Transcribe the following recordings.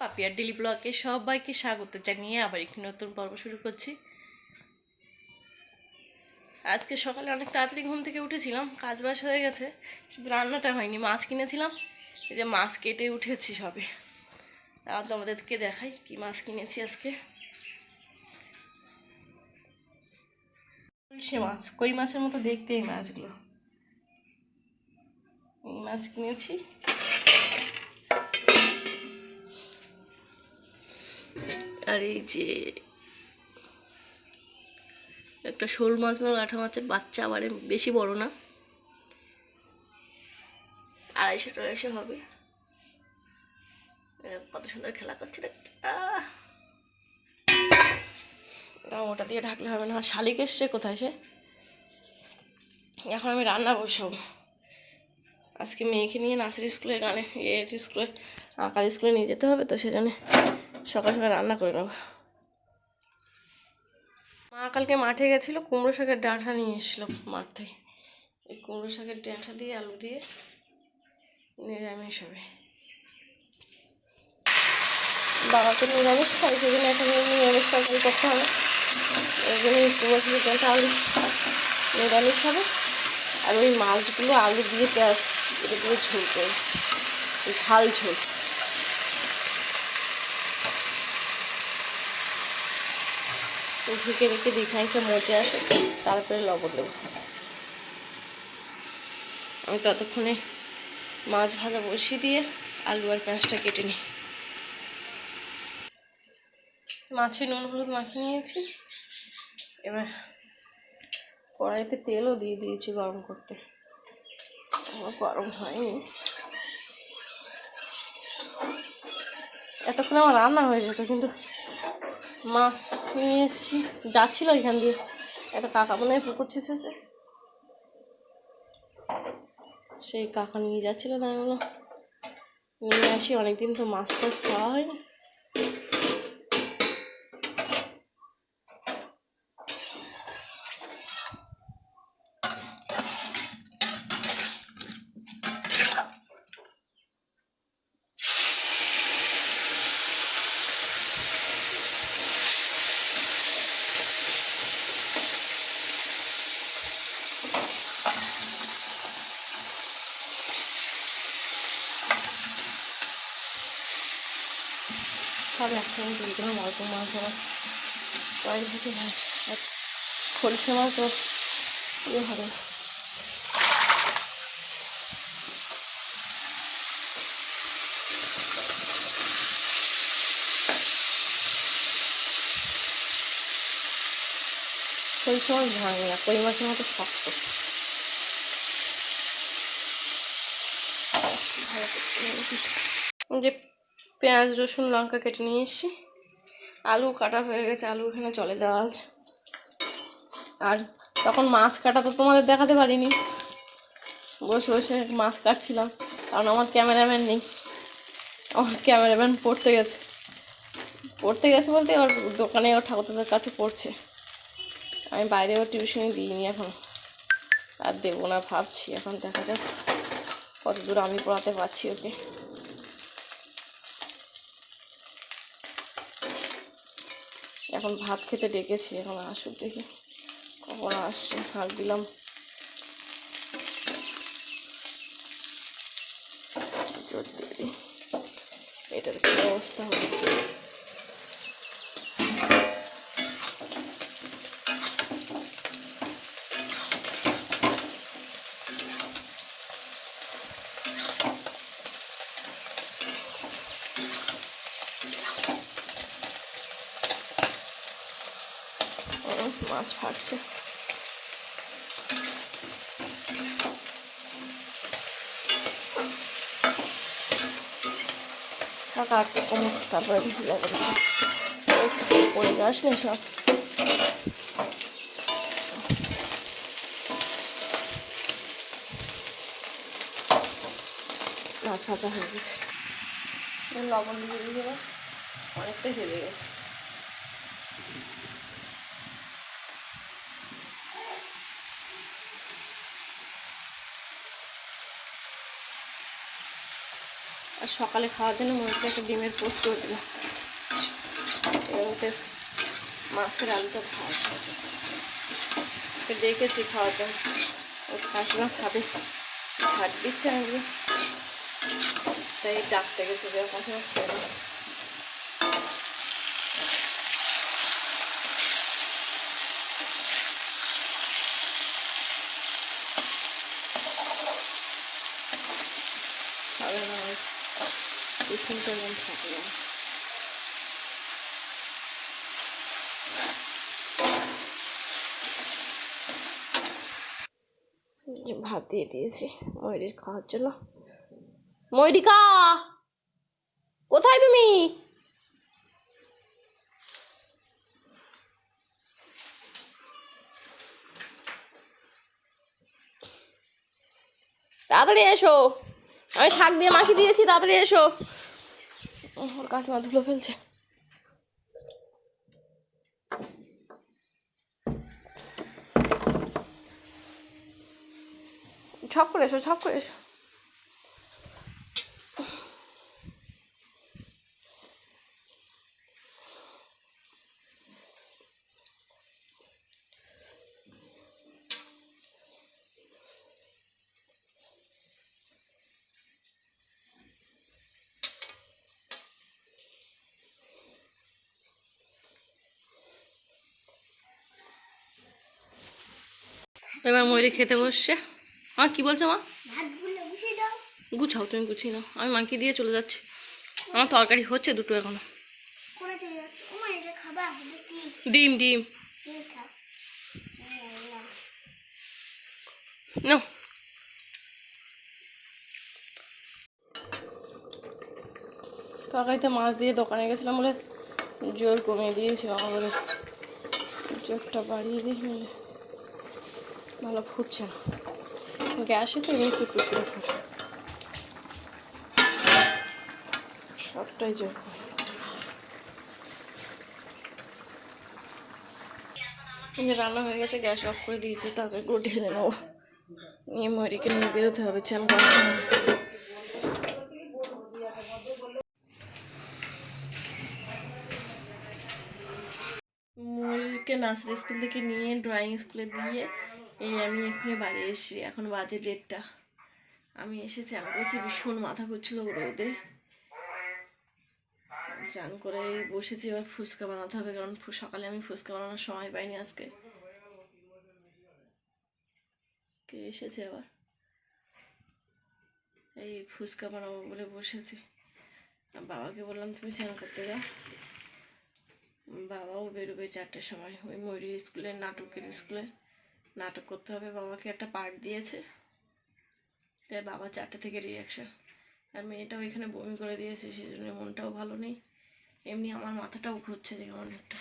পাপিয়ার daily ব্লগে সবাইকে স্বাগত জানিয়ে আবার একটি নতুন পর্ব শুরু করছি। আজকে সকালে অনেক তাড়াতাড়ি ঘুম থেকে উঠেছিলাম, কাজ বাজ হয়ে গেছে শুধু রান্নাটা হয়নি, মাছ কিনেছিলাম, এই যে মাছ কেটে উঠেছি সবে। আর তোমাদেরকে দেখাই কি মাছ কিনেছি আজকে। সে মাছ, কই মাছের মতো দেখতে এই মাছগুলো? এই মাছ কিনেছি। আর এই যে একটা শোল মাছ বা লাঠা মাছের বাচ্চা আবার বেশি বড় না। আড়াইশো টাড়াইশো হবে। কত সুন্দর খেলা করছে! না, ওটা দিয়ে ঢাকলে হবে না শালিক এসছে কোথায় সে? এখন আমি রান্না বসাবো। আজকে মেয়েকে নিয়ে নার্সারি স্কুলে গানে এর স্কুলে আঁকার স্কুলে নিয়ে যেতে হবে তো সেজন্য সকাল সকাল রান্না করে নেব মা কালকে মাঠে গেছিল, কুমড়ো শাকের ডাঁটা নিয়ে এসেছিল মাঠ থেকে। এই কুমড়ো শাকের ডাঁটা দিয়ে আলু দিয়ে নিরামিষ হবে। বাবাকে নিরামিষ খাই, সেজন্য এখন নিরামিষ তরকারি করতে হবে। এই জন্য কুমড়ো শাকের ডাঁটা আলু নিরামিষ হবে। আর ওই মাছগুলো আলু দিয়ে পেঁয়াজ এটা দিয়ে ঝোল করে ঝাল ঝোল। ঢেকে রেখে দিই খানিকটা আসে, তারপরে লবণ দেবো। আমি ততক্ষণে মাছ ভাজা বসিয়ে দিয়ে আলু আর পেঁয়াজটা কেটে নিই। মাছে নুন, হলুদ মাখিয়ে নিয়েছি। এবার কড়াইতে তেলও দিয়ে দিয়েছি গরম করতে। গরম হয়নি। এতক্ষণ আমার রান্না হয়ে যেত, কিন্তু মাছ নিয়ে এসেছি। যাচ্ছিল এখান দিয়ে। একটা কাকা মনে হয় পুকুর ছেসেছে সেই কাকা নিয়ে যাচ্ছিল আমি বললাম নিয়ে আসি, অনেকদিন তো মাছ টাছ খাওয়া হয়নি। সব একসঙ্গে দিয়ে দিলাম, অল্প মাছ আমার কয়েক দিকে আর মাছ ও ইয়ে হবে। খরিষা মাছ ভাঙে না, কই মাছের মতো শক্ত। যে পেঁয়াজ, রসুন, লঙ্কা কেটে নিয়ে এসেছি। আলু কাটা হয়ে গেছে, আলু এখানে চলে দেওয়া আছে। আর তখন মাছ কাটা তো তোমাদের দেখাতে পারিনি। বসে বসে মাছ কাটছিলাম, কারণ আমার ক্যামেরাম্যান নেই। আমার ক্যামেরাম্যান পড়তে গেছে। পড়তে গেছে বলতে ওর দোকানে ওর ঠাকুরদাদের কাছে পড়ছে। আমি বাইরেও টিউশনি দিইনি এখন। আর দেবো না ভাবছি, এখন দেখা যাক কত দূর আমি পড়াতে পারছি ওকে। এখন ভাত খেতে ডেকেছি, এখন আসুক দেখি। কখন আসছে? হাঁক দিলাম। এটার কি অবস্থা? হবে উম, মাছ ফাটছে থাক আর কমুক তারপরে ভেজে যাবে পড়ে যাস না সব। মাছ ভাজা হয়ে গেছে। লবণ দিয়ে দিয়ে অনেকটাই ভেজে গেছে। আর সকালে খাওয়ার জন্য মনে হচ্ছে একটা ডিমের পোস্ট করে দিলাম। মধ্যে মাছের আলুটা খাওয়া। ডেকেছি খাওয়ার জন্য। ও মাছ খাবে। ভাত দিচ্ছে আমি তাই ডাকতে গেছে যে খাসি মাছ খেয়ে নাও। খাবে না ওই টিফিন করলাম থাকবে ভাত দিয়ে দিয়েছি ময়ূরীর খাওয়ার জন্য। ময়ূরিকা, কোথায় তুমি? তাড়াতাড়ি এসো। আমি শাক দিয়ে মাখি দিয়েছি, তাড়াতাড়ি এসো। ওর কাকিমা ধুলো ফেলছে। ছপ করে এসো ছপ করে এসো। এবার ময়ূরী খেতে বসছে। মা কি বলছো মা? গুছাও তুমি গুছিয়ে নাও। আমি মাকে দিয়ে চলে যাচ্ছি। আমার তরকারি হচ্ছে দুটো এখনও। ডিম ডিম। নাও। তরকারিতে মাছ দিয়ে দোকানে গেছিলাম বলে জোর কমিয়ে দিয়েছি আমাদের জোরটা বাড়িয়ে দিই ভালো ফুটছে না। গ্যাসে তো এমনি ফুটফুট করে ফুটে সবটাই। রান্না হয়ে গেছে, গ্যাস অফ করে দিয়েছি তারপরে ঢেলে নেব। নিয়ে ময়ূরীকে নিয়ে বেরোতে হবে চান ময়ূরীকে নার্সারি স্কুল থেকে নিয়ে, ড্রয়িং স্কুলে দিয়ে এই আমি এক্ষুনি বাড়ি এসেছি, এখন বাজে ডেটটা আমি এসে চান করছি ভীষণ মাথা ঘুরছিল রোদে চান করে বসেছি, এবার ফুচকা বানাতে হবে, কারণ সকালে আমি ফুচকা বানানোর সময় পাইনি আজকে। কে এসেছে আবার? এই ফুচকা বানাবো বলে বসেছি। বাবাকে বললাম, তুমি স্নান করতে যাও। বাবাও বেরোবে চারটের সময়, ওই ময়ূরী স্কুলে নাটকের স্কুলে। নাটক করতে হবে, বাবাকে একটা পার্ট দিয়েছে। তাই বাবা চারটে থেকে রিয়াকশন আর মেয়েটাও এখানে বমি করে দিয়েছে সেই জন্য মনটাও ভালো নেই। এমনি আমার মাথাটাও ঘুরছে যে কেমন একটা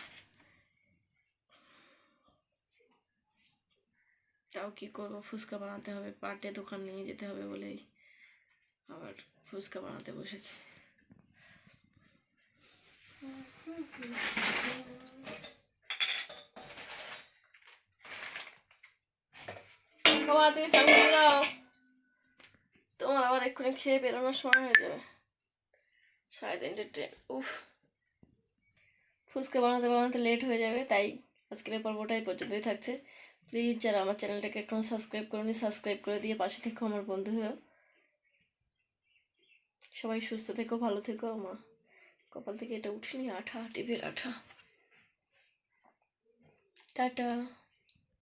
তাও কী করব, ফুচকা বানাতে হবে, পার্টে দোকান নিয়ে যেতে হবে বলেই আবার ফুচকা বানাতে বসেছি। বাবা তুমি চান করে দাও তোমার আবার এক্ষুনি খেয়ে বেরোনোর সময় হয়ে যাবে। সাড়ে তিনটে ট্রেন উফ। ফুচকা বানাতে বানাতে লেট হয়ে যাবে, তাই আজকের পর্বটা এই পর্যন্তই থাকছে। প্লিজ যারা আমার চ্যানেলটাকে এখনও সাবস্ক্রাইব করুন সাবস্ক্রাইব করে দিয়ে পাশে থেকো আমার বন্ধু হয়েও। সবাই সুস্থ থেকো, ভালো থেকো মা কপাল থেকে এটা উঠিনি, আঠা, টিভির আঠা। টাটা।